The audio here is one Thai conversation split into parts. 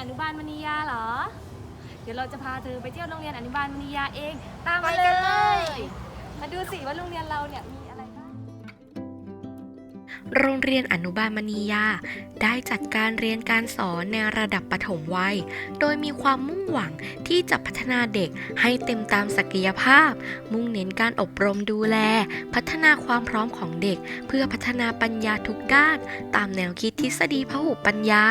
อนุบาลมณียาเหรอ เดี๋ยวเราจะพาเธอไปเที่ยวโรงเรียนอนุบาลมณียาเอง ตามไปมาเลกันเลยยมาดูสิว่าโรงเรียนเราเนี่ยมีอะไรบ้าง โรงเรียนอนุบาลมณียา ได้จัดการเรียนการสอนในระดับปฐมวัย โดยมีความมุ่งหวังที่จะพัฒนาเด็กให้เต็มตามศักยภาพ มุ่งเน้นการอบรมดูแล พัฒนาความพร้อมของเด็ก เพื่อพัฒนาปัญญาทุกด้าน ตามแนวคิดทฤษฎีพหุปัญญา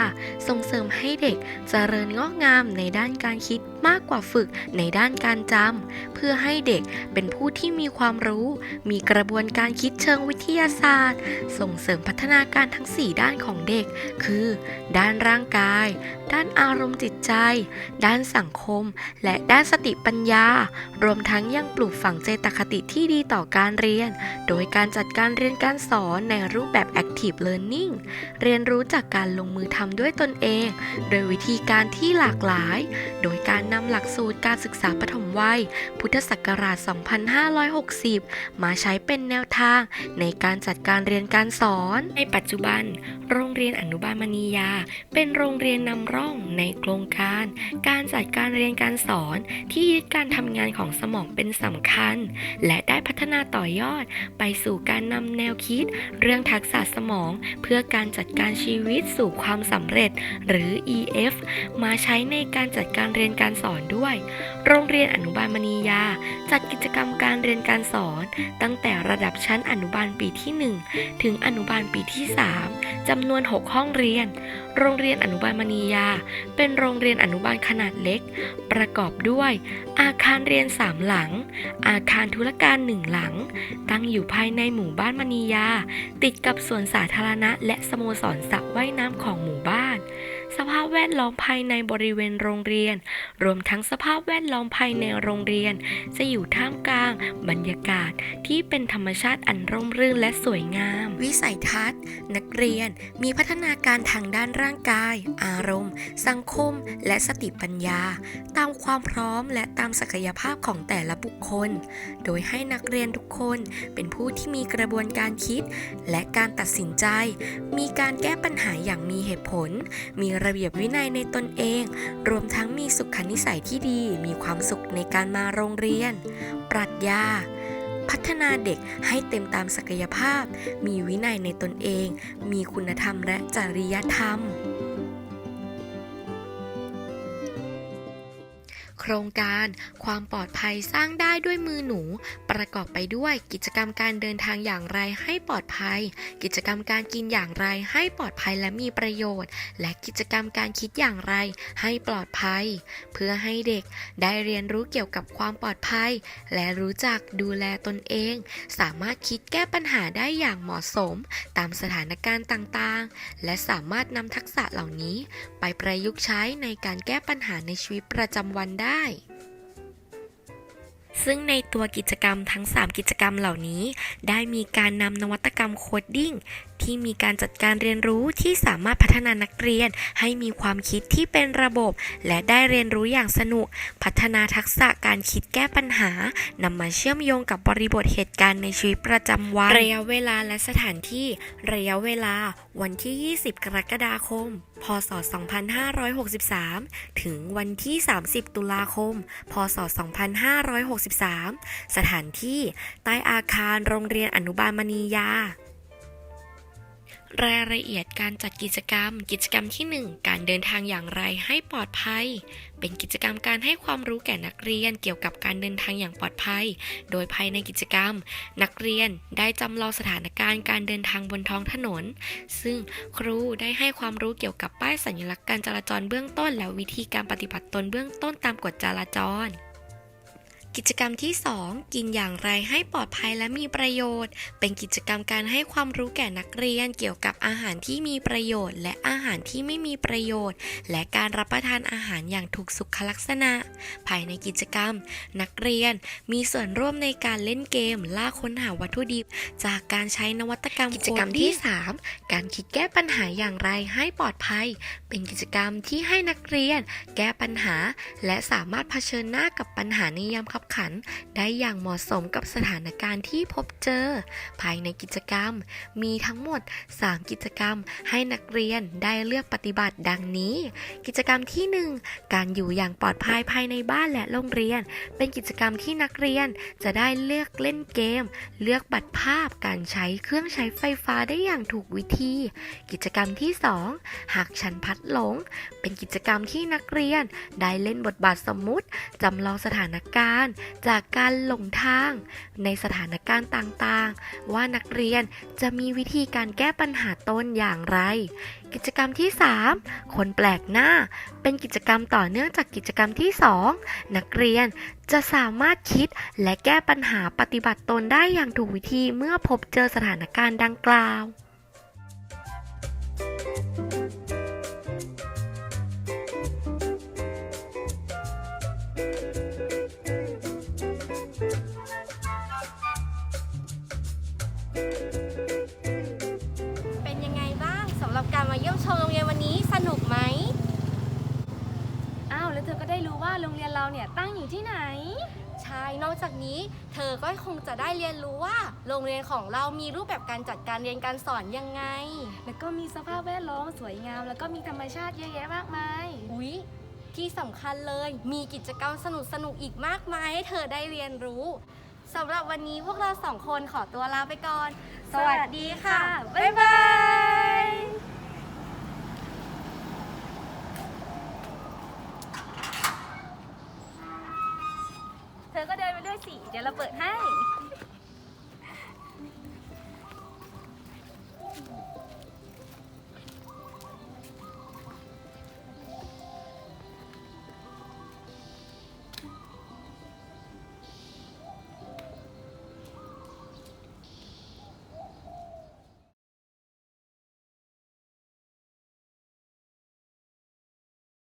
ส่งเสริมให้เด็กเจริญงอกงามในด้านการคิดมากกว่าฝึกในด้านการจำเพื่อให้เด็กเป็นผู้ที่มีความรู้ มีกระบวนการคิดเชิงวิทยาศาสตร์ ส่งเสริมสริมพัฒนาการทั้ง 4 ด้านของเด็ก คือ ด้านร่างกาย ด้านอารมณ์จิตใจ ด้านสังคม และด้านสติปัญญา รวมทั้งยังปลูกฝังเจตคติที่ดีต่อการเรียน โดยการจัดการเรียนการสอนในรูปแบบ Active Learning เรียนรู้จากการลงมือทำด้วยตนเอง โดยวิธีการที่หลากหลาย โดยการนำหลักสูตรการศึกษาปฐมวัย พุทธศักราช 2560 มาใช้เป็นแนวทางในการจัดการเรียนการสอนในปัจจุบัน โรงเรียนอนุบาลมณียา เป็นโรงเรียนนำร่องในโครงการ การจัดการเรียนการสอนที่ยึดการทำงานของสมองเป็นสำคัญ และได้พัฒนาต่อยอดไปสู่การนำแนวคิด เรื่องทักษะสมองเพื่อการจัดการชีวิตสู่ความสำเร็จ หรือ EF มาใช้ในการจัดการเรียนการสอนด้วย โรงเรียนอนุบาลมณียา จัดกิจกรรมการเรียนการสอน ตั้งแต่ระดับชั้นอนุบาลปีที่ 1 ถึงอนุบาลปีที่ 3 จำนวน 6 ห้องเรียน โรงเรียนอนุบาลมณียา เป็นโรงเรียนอนุบาลขนาดเล็ก ประกอบด้วย อาคารเรียน 3 หลัง อาคารธุรการ 1 หลัง ตั้งอยู่ภายในหมู่บ้านมณียา ติดกับสวนสาธารณะและสโมสรสระว่ายน้ำของหมู่บ้านสภาพแวดล้อมภายในบริเวณโรงเรียน รวมทั้งสภาพแวดล้อมภายในโรงเรียน จะอยู่ท่ามกลาง บรรยากาศที่เป็นธรรมชาติอันร่มรื่นและสวยงาม วิสัยทัศน์ นักเรียนมีพัฒนาการทางด้านร่างกาย อารมณ์ สังคม และสติปัญญา ตามความพร้อมและตามศักยภาพของแต่ละบุคคล โดยให้นักเรียนทุกคนเป็นผู้ที่มีกระบวนการคิด และการตัดสินใจ มีการแก้ปัญหาอย่างมีเหตุผล มีระเบียบวินัยในตนเอง รวมทั้งมีสุขนิสัยที่ดี มีความสุขในการมาโรงเรียน ปรัชญา พัฒนาเด็กให้เต็มตามศักยภาพ มีวินัยในตนเอง มีคุณธรรมและจริยธรรม ครงการ ความปลอดภัยสร้างได้ด้วยมือหนู ประกอบไปด้วยกิจกรรมการเดินทางอย่างไรให้ปลอดภัย กิจกรรมการกินอย่างไรให้ปลอดภัยและมีประโยชน์ และกิจกรรมการคิดอย่างไรให้ปลอดภัย เพื่อให้เด็กได้เรียนรู้เกี่ยวกับความปลอดภัย และรู้จักดูแลตนเอง สามารถคิดแก้ปัญหาได้อย่างเหมาะสม ตามสถานการณ์ต่างๆ และสามารถนำทักษะเหล่านี้ ไปประยุกต์ใช้ในการแก้ปัญหาในชีวิตประจำวันได้ซึ่งในตัวกิจกรรมทั้ง 3 กิจกรรมเหล่านี้ ได้มีการนำนวัตกรรมโคดดิ้งที่มีการจัดการเรียนรู้ที่สามารถพัฒนานักเรียน ให้มีความคิดที่เป็นระบบ และได้เรียนรู้อย่างสนุก พัฒนาทักษะการคิดแก้ปัญหานำมาเชื่อมโยงกับบริบทเหตุการณ์ในชีวิตประจำวันระยะเวลาและสถานที่ ระยะเวลาวันที่ 20 กรกฎาคมพศ 2563 ถึงวันที่ 30 ตุลาคม พศ 2563 สถานที่ใต้อาคารโรงเรียนอนุบาลมณียา รายละเอียดการจัดกิจกรรม กิจกรรมที่ 1 การเดินทางอย่างไรให้ปลอดภัย เป็นกิจกรรมการให้ความรู้แก่นักเรียนเกี่ยวกับการเดินทางอย่างปลอดภัย โดยภายในกิจกรรม นักเรียนได้จำลองสถานการณ์การเดินทางบนท้องถนน ซึ่งครูได้ให้ความรู้เกี่ยวกับป้ายสัญลักษณ์การจราจรเบื้องต้น และวิธีการปฏิบัติตนเบื้องต้นตามกฎจราจร กิจกรรมที่ 2 กินอย่างไรให้ปลอดภัยและมีประโยชน์ เป็นกิจกรรมการให้ความรู้แก่นักเรียนเกี่ยวกับอาหารที่มีประโยชน์ และอาหารที่ไม่มีประโยชน์ และการรับประทานอาหารอย่างถูกสุขลักษณะ ภายในกิจกรรม นักเรียนมีส่วนร่วมในการเล่นเกม ล่าค้นหาวัตถุดิบ จากการใช้นวัตกรรมกิจกรรมที่ 3 การคิดแก้ปัญหาอย่างไรให้ปลอดภัย เป็นกิจกรรมที่ให้นักเรียน แก้ปัญหา และสามารถเผชิญหน้ากับปัญหาในยามคับขันได้อย่างเหมาะสมกับสถานการณ์ที่พบเจอ ภายในกิจกรรม มีทั้งหมด 3 กิจกรรมให้นักเรียนได้เลือกปฏิบัติดังนี้ กิจกรรมที่ 1 การอยู่อย่างปลอดภัยภายในบ้านและโรงเรียน เป็นกิจกรรมที่นักเรียนจะได้เลือกเล่นเกม เลือกบัตรภาพการใช้เครื่องใช้ไฟฟ้าได้อย่างถูกวิธี กิจกรรมที่ 2 หากฉันพัดหลง เป็นกิจกรรมที่นักเรียนได้เล่นบทบาทสมมุติจำลองสถานการณ์จากการหลงทาง ในสถานการณ์ต่างๆ ว่านักเรียนจะมีวิธีการแก้ปัญหาต้นอย่างไร กิจกรรมที่ 3 คนแปลกหน้า เป็นกิจกรรมต่อเนื่องจากกิจกรรมที่ 2 นักเรียนจะสามารถคิดและแก้ปัญหาปฏิบัติตนได้อย่างถูกวิธีเมื่อพบเจอสถานการณ์ดังกล่าว เป็นยังไงบ้างสำหรับการมาเยี่ยมชมโรงเรียนวันนี้สนุกไหม อ้าว แล้วเธอก็ได้รู้ว่าโรงเรียนเราเนี่ยตั้งอยู่ที่ไหน ใช่ นอกจากนี้เธอก็คงจะได้เรียนรู้ว่า โรงเรียนของเรามีรูปแบบการจัดการเรียนการสอนยังไง แล้วก็มีสภาพแวดล้อมสวยงาม แล้วก็มีธรรมชาติเยอะแยะมากมาย อุ๊ย ที่สำคัญเลยมีกิจกรรมสนุกสนุกๆอีกมากมายให้เธอได้เรียนรู้สำหรับวันนี้พวกเราสองคนขอตัวลาไปก่อน สวัสดีค่ะ บ๊ายบายเธอก็เดินไปด้วยสิ เดี๋ยวเราเปิดให้